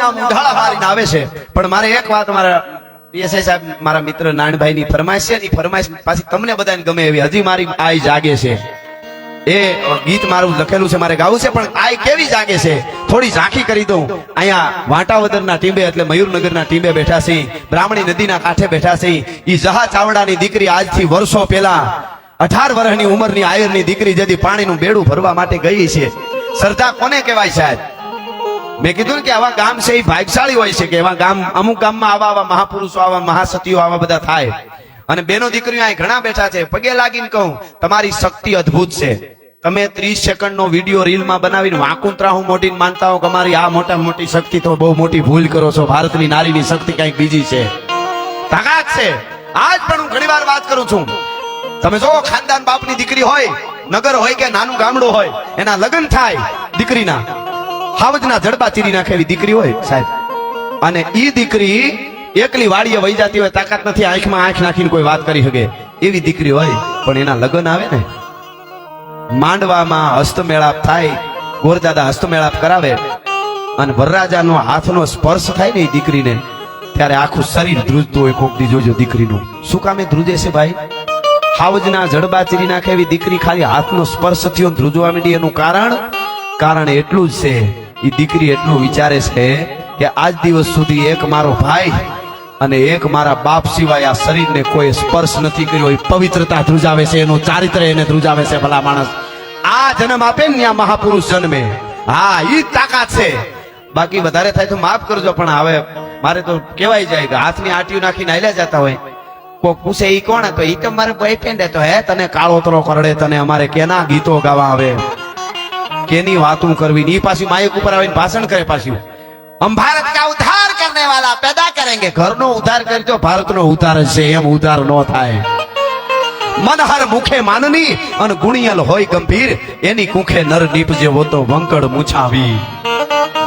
આવે છે. પણ મારે એક વાત મારા પીએસઆઈ સાહેબ, મારા મિત્ર નાનભાઈ ની ફરમાઈશ છે ને ફરમાઈશ પાછી તમને બધાને ગમે એવી. હજી મારી આઈ જાગે છે. એ ગીત મારું લખેલું છે, મારે ગાવું છે, પણ આઈ કેવી જાગે છે? થોડી ઝાંખી કરી દઉં. અહીંયા વાંટાવદરના ટીંબે એટલે મયુરનગરના ટીંબે બેઠા છે. બ્રાહ્મણી નદીના કાંઠે બેઠા છે. ઈ જહા ચાવડાની દીકરી આજથી વર્ષો પહેલા અઢાર વર્ષની ઉંમરની આયરની દીકરી જેથી પાણીનું બેડું ભરવા માટે ગઈ છે. શ્રદ્ધા કોને કહેવાય સાહેબ? મેં કીધું કે આવા ગામ છે એ ભાગશાળી હોય છે કે એવા ગામ, અમુક ગામમાં આવા આવા મહાપુરુષો, આવા મહાસતીઓ, આવા બધા થાય. અને બેનો દીકરીઓ અહીં ઘણા બેઠા છે. પગે લાગીને કહું, તમારી શક્તિ અદ્ભુત છે. તમે ત્રીસ સેકન્ડ નો વીડિયો રીલમાં બનાવીને વાકુંતરાહું મોટી માનતા હો કે અમારી આ મોટા મોટી શક્તિ તો બહુ મોટી ભૂલ કરો છો. ભારતની નારીની શક્તિ કંઈક બીજી છે. તાકાત છે. આજ પણ હું ઘણી વાર વાત કરું છું. તમે જો ખાનદાન બાપની દીકરી હોય, નગર હોય કે નાનું ગામડું હોય, એના લગ્ન થાય દીકરીના. હાવજના જડબા ચીરી નાખે એવી દીકરી હોય સાહેબ. અને ઈ દીકરી એકલી વાડીએ વહી જતી હોય, તાકાત નથી, આંખમાં આંખ નાખીને કોઈ વાત કરી શકે. એવી દીકરી હોય, પણ એના લગ્ન આવે ને. માંડવામાં હસ્તમેળાપ થાય ગોરદાદા હસ્તમેળાપ કરાવે, અને વરરાજાનો હાથનો સ્પર્શ થાય ને એ દીકરીને, ત્યારે આખું શરીર ધ્રુજતું હોય કોક દી જોજો દીકરીનું. શું કામે ધ્રુજે છે ભાઈ? હાવજના જડબા ચીરી નાખે એવી દીકરી ખાલી હાથનો સ્પર્શ થયો ધ્રુજવા માંડી એનું કારણ? કારણ એટલું જ છે એ દીકરી એટલું વિચારે છે કે આજ દિવસ સુધી એક મારો ભાઈ અને એક મારા બાપ સિવાય આ શરીરને કોઈ સ્પર્શ નથી કર્યો. એ પવિત્રતા ધ્રુજાવે છે, એનું ચારિત્ર એને ધ્રુજાવે છે, ભલા માણસ. આ જન્મ આપે ને ત્યાં મહાપુરુષ જન્મે. હા એ તાકાત છે. બાકી વધારે થાય તો માફ કરજો, પણ હવે મારે તો કહેવાય જાય કે હાથની આટીઓ નાખીને હાલ્યા જતા હોય. કોક પૂછે એ કોણ? તો એ તો મારે બોયફ્રેન્ડ હતો, હે? તને કાળો તરો કરડે, તને અમારે કેના ગીતો ગાવા આવે? કેની વાતું કરવી? ની પાછી માયક ઉપર આવીને ભાષણ કરે પાછી. હમ ભારત કા ઉધાર કરને વાલા પેદા કરેંગે. ઘરનો ઉધાર કરજો, ભારતનો ઉધાર છે, એમ ઉધાર ન થાય. મનહર મુખે માનની અને ગુણિયલ હોય ગંભીર. એની કુખે નર નીપજે હોતો વંકડ મુછાવી.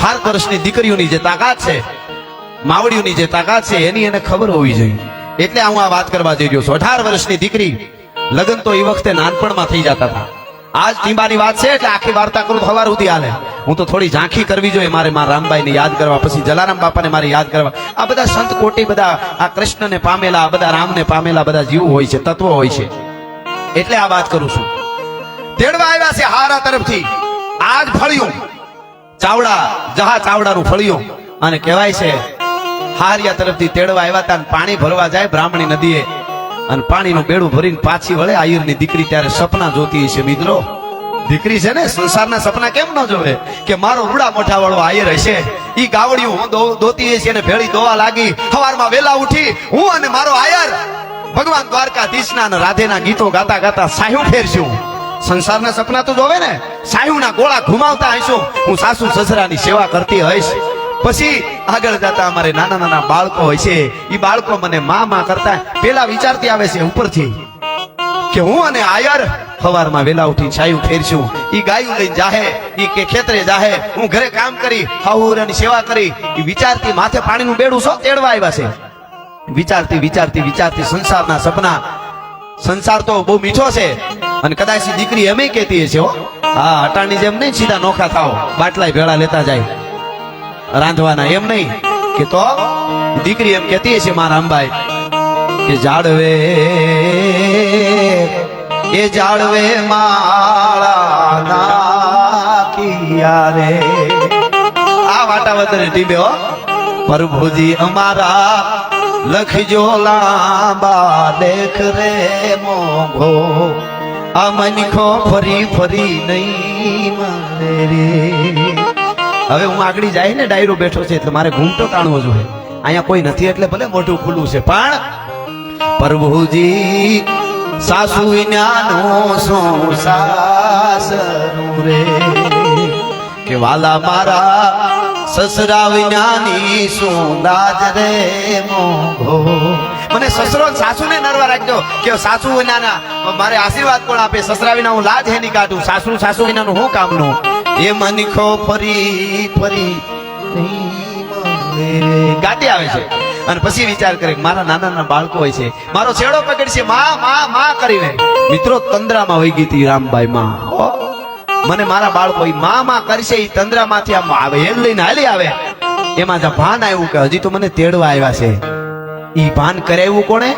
ભારત વર્ષની દીકરીઓની જે તાકાત છે, માવડીઓની જે તાકાત છે, એની એને ખબર હોવી જોઈએ. એટલે હું આ વાત કરવા જઈ રહ્યો છું. અઢાર વર્ષની દીકરી, લગ્ન તો એ વખતે નાનપણમાં થઈ જતા હતા. આજ ટીંબાની વાત છે એટલે આખી વાર્તા કરું તો સવાર સુધી હાલે. હું તો થોડી ઝાંખી કરવી જોઈએ મારે મારા રામબાઈને યાદ કરવા, પછી જલારામ બાપાને મારે યાદ કરવા. આ બધા સંત કોટી બધા, આ કૃષ્ણને પામેલા, આ બધા રામને પામેલા, બધા જીવ હોય છે, તત્વો હોય છે. એટલે આ વાત કરું છું. તેડવા આવ્યા છે હારા તરફથી. આજ ફળ્યું. ચાવડા, જહા ચાવડાનું ફળ્યું. અને કહેવાય છે, હારિયા તરફથી તેડવા આવ્યા હતા પાણી ભરવા જાય બ્રાહ્મણી નદીએ. અને પાણીનું બેડું ભરીને પાછી વળે. આયરની દીકરી ત્યારે સપના જોતી હશે મિત્રો. દીકરી છે ને, સંસારના સપના કેમ ન જોવે? કે મારો રૂડા મોઢા વાળો આયર હશે. ઈ ગાવડિયું હું દોતી હશે ને ભેળી દોવા લાગી. સવારમાં વેલા ઉઠી હું અને મારો આયર ભગવાન દ્વારકાધીશના અને રાધેના ગીતો ગાતા ગાતા સાહ્યું ફેરશું. સંસારના સપના તો જોવે ને? સાહ્યુના ગોળા ઘુમાવતા હશું હું સાસુ સસરાની સેવા કરતી હઈશ. પછી આગળ જતા અમારે નાના નાના બાળકો હોય છે એ બાળકો મને મા મા કરતા પેલા વિચારતી આવે છે ઉપરથી કે હું અને આયર સવારમાં વેલા ઉઠી છાયું ફેરશું. ઈ ગાયું લઈને જાહે, ઈ કે ખેતરે જાહે, હું ઘરે કામ કરી હાહુરાની સેવા કરી. ઈ વિચારતી માથે પાણીનું બેડું સો તેડવા આવ્યા છે. વિચારતી વિચારતી વિચારતી સંસારના સપના, સંસાર તો બહુ મીઠો છે. અને કદાચ દીકરી એમ કહેતી હશે હો, હા અટાણની જેમ નહીં સીધા નોખા થાવ બાટલાય ભેળા લેતા જાય. રાંધવાના. એમ નહીં કે તો દીકરી એમ કહેતી હશે, મારા અંબાઈ, કે જાળવે, એ જાળવે માળા નાખિયા રે. આ વાટાવતરે ટીબે હો. પ્રભુજી અમારા લખજો લાંબા, દેખ રે મોઘો, આ મનખો ફરી ફરી નહીં મને રે. હવે હું આગળ જાય ને ડાયરો બેઠો છે એટલે મારે ઘૂમટો તાણવો જોઈએ. અહીંયા કોઈ નથી એટલે ભલે મોઢું ખુલ્લું છે, પણ પ્રભુજી, સાસુ વિનાનો સો સાસરું રે. કે વાલા મારા સસરા વિનાની શું દાજ રે મોઘો. મને સસરો ને સાસુને નરવા રાખજો. કે સાસુ વિનાના મારે આશીર્વાદ કોણ આપે. સસરા વિના હું લાજ હેની કાઢું. સાસુ સાસુ વિનાનું હું કામનું એ મનખો ફરી ફરી ગાટી આવે છે. અને પછી વિચાર કરે મારા નાના નાના બાળકો હોય છે. મારો છેડો પકડશે. માં માં માં કરીને. મિત્રો, તંદ્રામાં વહી ગઈ હતી રામબાઈ માં. મને મારા બાળકો માં માં કરશે. એ તંદ્રામાંથી આમ આવે, એમ લઈને હાલી આવે. એમાં ભાન આવ્યું કે હજી તો મને તેડવા આવ્યા છે. ઈ ભાન કરાવ્યું કોણે?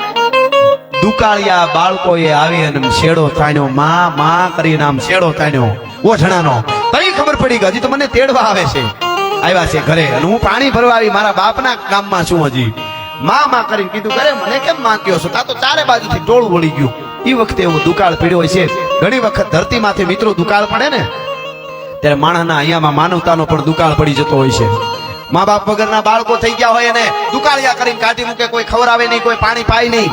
દુકાળિયા બાળકોએ આવી અને શેડો તાણ્યો. માં માં કરીને આમ શેડો તાણ્યો. ઓઢણાનો. તઈ ખબર પડી ગઈ હજી તો મને તેડવા આવે છે. આવ્યા છે ઘરે. અને હું પાણી ભરવા આવી મારા બાપના ગામમાં છું હજી. માં માં કરીને કીધું કરે મને કેમ માંગ્યો છો તા તો ચારે બાજુથી ટોળું વળી ગયું. એ વખતે એવો દુકાળ પીડ્યો છે. ઘણી વખત ધરતીમાંથી મિત્રો દુકાળ પડે ને, ત્યારે માણસના અહીંયામાં માનવતાનો પણ દુકાળ પડી જતો હોય છે. મા બાપ વગરના બાળકો થઈ ગયા હોય અને દુકાળિયા કરીને કાઢી મૂકે, કોઈ ખવડાવે નહીં, કોઈ પાણી પાય નહીં.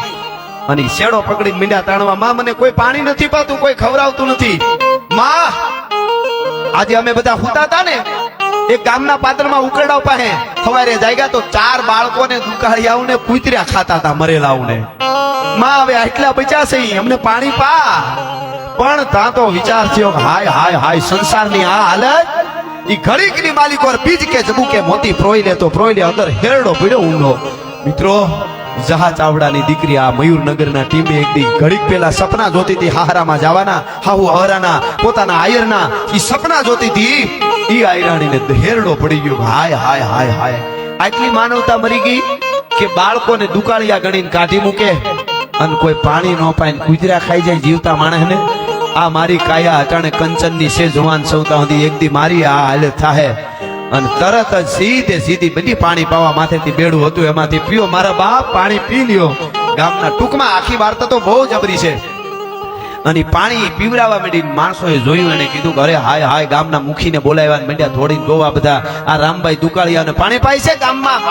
અને શેડો પકડીને મીંડા તાણવા, માં, મને કોઈ પાણી નથી પાતું, કોઈ ખવડાવતું નથી. માં, આજે અમે બધા હુતા હતા ને, એક ગામના પાત્રમાં ઉકરડા પાસે સવારે જાગ્યા તો ચાર બાળકોને, દુકાળિયાઓને કૂતર્યા ખાતા હતા, મરેલાઓને. માં, હવે આટલા બચ્યા છે અમને પાણી પા. પણ ત્યાં તો વિચાર થયો હાય હાય હાય, સંસારની આ હાલત ઈ ઘડીકની ઓર બીજ કે જબુ કે મોતી પ્રોઈ લે તો પ્રોઈ લે, અંદર હેરડો પીડો ઊંડો. મિત્રો જહા ચાવડાની દીકરી આ મયુરનગરના ટીમે એક દી ઘડીક પેલા સપના જોતી હતી હાહરામાં જવાના, હાહુ હરાના પોતાના આયરના. ઈ સપના જોતી હતી, ઈ આયરાણીને હેરડો પડી ગયો. હાય હાય હાય હાય. આટલી માનવતા મરી ગઈ કે બાળકોને દુકાળિયા ગણીને કાઢી મૂકે અને કોઈ પાણી ન પાય કુતરા ખાઈ જાય જીવતા માણસને. આ મારી કાયા અટાણે કંચનની છે જવાન સૌતા સુધી એક દી મારી આ હાલત થાહે. અને તરત જ સીધે સીધી બધી પાણી પાવા માથેથી બેડું હતું. એમાંથી પીઓ, મારા બાપ પાણી પી લ્યો. ગામના ટૂંકમાં આખી વાર્તા તો બહુ જબરી છે. અને પાણી પીવડાવવા માંડી માણસોએ જોયું એને કીધું કે અરે હાય હાય, ગામના મુખીને બોલાવ્યા માંડ્યા થોડીને જોવા બધા. આ રામભાઈ દુકાળિયાને પાણી પાય છે ગામમાં.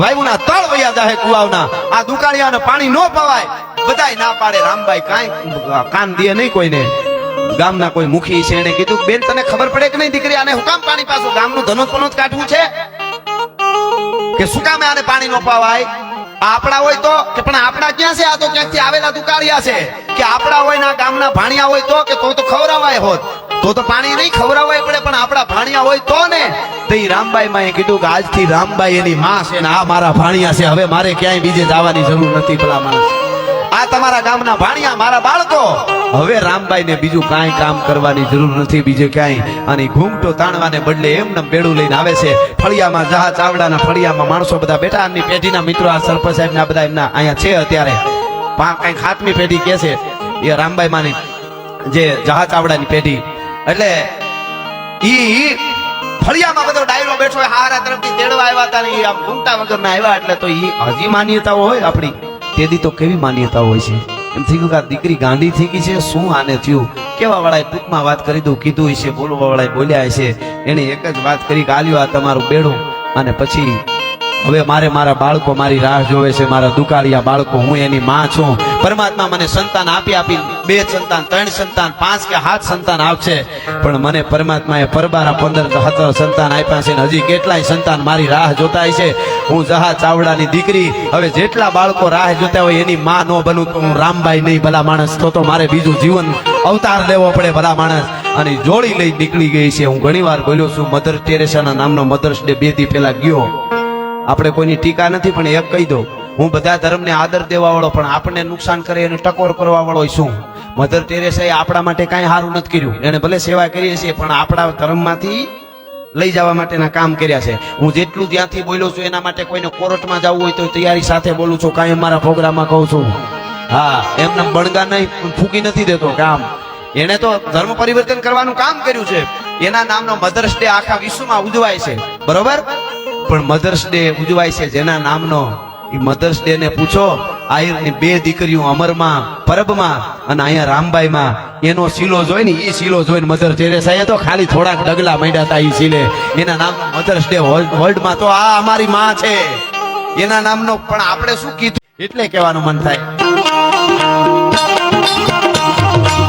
વાયુના તળ વયા જાહે કુવાવના. આ દુકાળિયાને પાણી ન પવાય. બધાય ના પાડે. રામભાઈ કાંઈ કાન દે નહીં કોઈને. ગામના કોઈ મુખી છે એને કીધું, બેન, તને ખબર પડે કે નહીં, દીકરી, આને હુકામ પાણી પાછું ગામનું ધનોત પનોત કાઢવું છે? કે શું કામે આને પાણી નો પાવાય? આપણા હોય તો, કે પણ આપણા ક્યાં છે? આ તો ક્યાંકથી આવેલા દુકાળિયા છે. કે આપણા હોય ના ગામના ભાણિયા હોય તો, કે તો તો ખવડાવાય હોત. તો તો પાણી નહીં ખવરાવાય પડે, પણ આપણા ભાણિયા હોય તો ને. તે રામબાઈ માં કીધું કે આજથી રામબાઈ એની માં છે ને આ મારા ભાણિયા છે. હવે મારે ક્યાંય બીજે જવાની જરૂર નથી પેલા માણસ. આ તમારા ગામના ભાણિયા, મારા બાળકો. હવે રામબાઈ ને બીજું કાંઈ કામ કરવાની જરૂર નથી, બીજે ક્યાંય. અને ઘૂંઘટો તાણવાને બદલે એમને બેડું લઈને આવે છે. ફળિયામાં જહા ચાવડાના ફળિયામાં માણસો બધા બેઠા. એમની પેઢીના મિત્રો, આ સરપંચ સાહેબ ના બધા એમના અહીંયા છે અત્યારે. પા કઈ ખાતમી પેઢી કે છે. એ રામબાઈ માની જે જહા ચાવડાની પેઢી. એટલે ઈ ફળિયામાં બધો ડાયરો બેઠો હોય, હારા તરફથી તેડવા આવ્યા હતા ને આમ ઘૂમતા વગર ના આવ્યા. એટલે તો ઈ હજી માન્યતાઓ હોય આપણી. તેદી તો કેવી માન્યતા હોય છે? એમ થઈ ગયું કે આ દીકરી ગાંડી થઈ ગઈ છે, શું આને થયું? કેવા વાળાએ ટૂંકમાં વાત કરી દઉં, કીધું હશે, બોલવા વાળાએ બોલ્યા હશે. એણે એક જ વાત કરી કે આ તમારું બેડું અને પછી હવે મારે મારા બાળકો મારી રાહ જોવે છે, મારા દુકાળિયા બાળકો, હું એની માં છું. પરમાત્મા મને સંતાન આપી આપી બે સંતાન, ત્રણ સંતાન, પાંચ કે સાત સંતાન આવશે. પણ મને પરમાત્માએ પરબારા પંદર સત્તર સંતાન આપ્યા છે હજી કેટલાય સંતાન મારી રાહ જોતા છે. હું જહા ચાવડાની દીકરી, હવે જેટલા બાળકો રાહ જોતા હોય એની માં ન બનું તો હું રામભાઈ નહીં, ભલા માણસ. તો તો મારે બીજું જીવન અવતાર લેવો પડે, ભલા માણસ. અને જોડી લઈ નીકળી ગઈ છે. હું ઘણીવાર બોલ્યો છું, મધર ટેરેસાના નામનો મધર્સ ડે બે દી પહેલા ગયો. આપણે કોઈની ટીકા નથી, પણ એક કહી દઉં. હું બધા ધર્મને આદર દેવા વાળો પણ આપણને નુકસાન કરે એને ટકોર કરવા વાળો શું મધર ટેરેસાએ આપણા માટે કાંઈ સારું નથી કર્યું. એને ભલે સેવા કરીએ છીએ પણ આપણા ધર્મમાંથી લઈ જવા માટેના કામ કર્યા છે. હું જેટલું ત્યાંથી બોલ્યો છું, એના માટે કોઈને કોર્ટમાં જવું હોય તો તૈયારી સાથે બોલું છું, કાંઈ મારા પ્રોગ્રામમાં કહું છું. હા, એમને બણગા નહીં ફૂકી નથી દેતો કામ. એને તો ધર્મ પરિવર્તન કરવાનું કામ કર્યું છે. એના નામનો મધર્સ ડે આખા વિશ્વમાં ઉજવાય છે. બરોબર? પણ મધર્સ ડે ઉજવાય છે જેના નામનો એ મધર્સ ડે ને પૂછો, આયરની બે દીકરીઓ અમરમાં, પરબમાં અને અહીંયા રામબાઈમાં. એનો શીલો જોઈ ને એ શીલો જોઈને મધર ટેરેસાએ તો ખાલી થોડાક ડગલા માંડ્યા હતા એ શીલે. એના નામ મધર્સ ડે વર્લ્ડમાં તો આ અમારી માં છે. એના નામનો પણ આપણે શું કીધું? એટલે કહેવાનું મન થાય.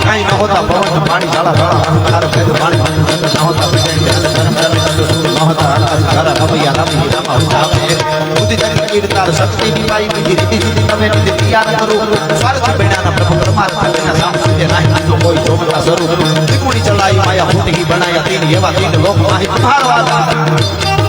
કાંઈ ન હોતા પાણી તારો ભેદ પાણી. શક્તિ ની બીજી રીતિ સીધી તમે નીતિ તૈયાર કરો સ્વાર્થ બેડાના ચલાઈ માયા ફૂટકી બનાયા તીન એવા તીન લોક માહી તમારો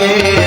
যাবে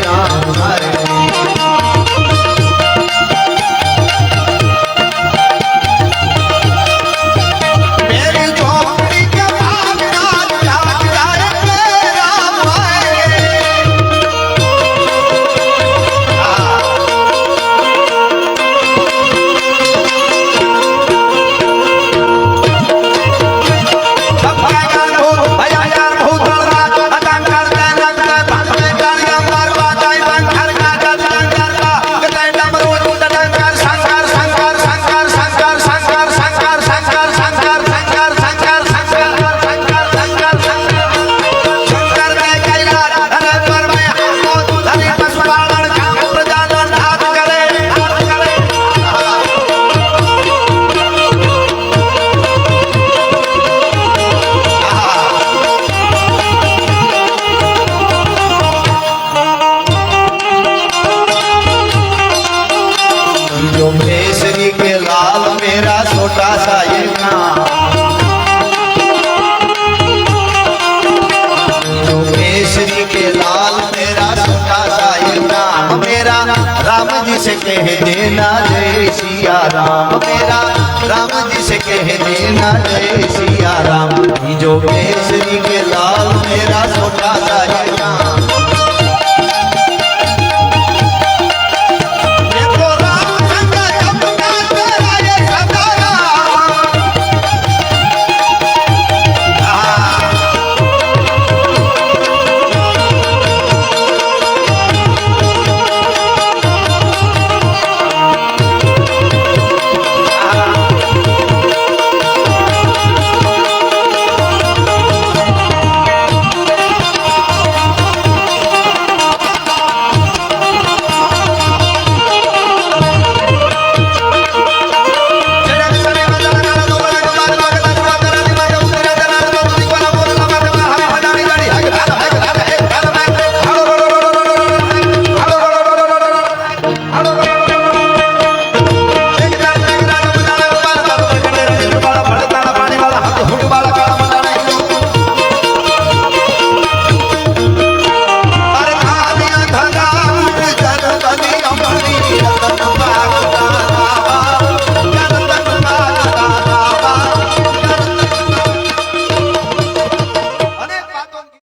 कह देना जय सिया राम मेरा राम जी से कह देना जय सिया राम जो केसरी के लाल मेरा छोटा सा ये नाम